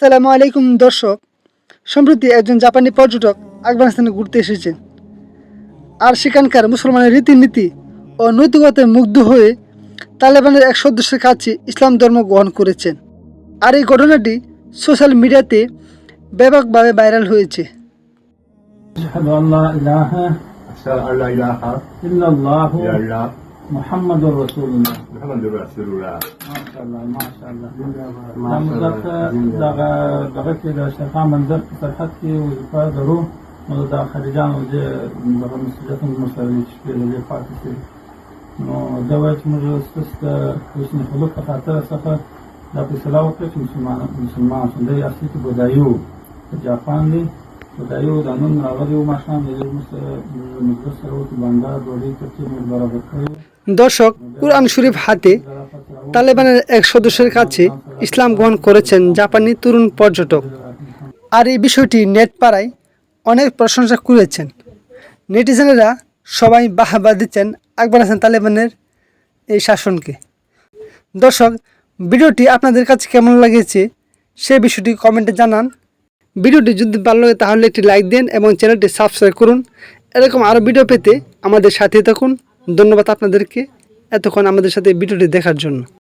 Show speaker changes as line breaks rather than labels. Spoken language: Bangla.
সালাম আলাইকুম, দর্শক। সম্প্রতি একজন জাপানি পর্যটক আফগানিস্তানে ঘুরতে এসেছেন আর সেখানকার মুসলমানের রীতিনীতি ও নৈতিকতায় মুগ্ধ হয়ে তালেবানের এক সদস্যের কাছে ইসলাম ধর্ম গ্রহণ করেছেন। আর এই ঘটনাটি সোশ্যাল মিডিয়াতে ব্যাপকভাবে ভাইরাল হয়েছে।
আল্লাহ
محمد رسول الله
محمد رسول الله
ما شاء الله ما شاء الله دا مزدک دغه دغه کې د شفا منظر په سرحد کې وظیفه درو نو د خارجانو د دغه مسجد مسلمان چې په دې پاتې شي نو دا وایي چې موږ ستاسو د حسن خلق په خاطر څخه دا فیصله وکړه چې مسلمان مسلمان دی اصلي کې بودایو په جاپان دی بودایو د نن راغلی و ماښام د دې مجلس سره وکړو بانډار ډوډۍ ترتیب موږ برابر کړی
দর্শক কুরআন শরীফ হাতে তালেবানের এক সদস্যের কাছে ইসলাম গ্রহণ করেছেন জাপানি তরুণ পর্যটক আর এই বিষয়টি নেট পাড়ায় অনেক প্রশংসা করেছেন নেটিজেনেরা সবাই বাহাবা দিচ্ছেন আফগানিস্তান তালেবানের এই শাসনকে দর্শক ভিডিওটি আপনাদের কাছে কেমন লেগেছে সেই বিষয়টি কমেন্টে জানান ভিডিওটি যদি ভালো লাগে তাহলে একটি লাইক দিন এবং চ্যানেলটি সাবস্ক্রাইব করুন। এরকম আরও ভিডিও পেতে আমাদের সাথে থাকুন। ধন্যবাদ আপনাদেরকে এতক্ষণ আমাদের সাথে ভিডিওটি দেখার জন্য।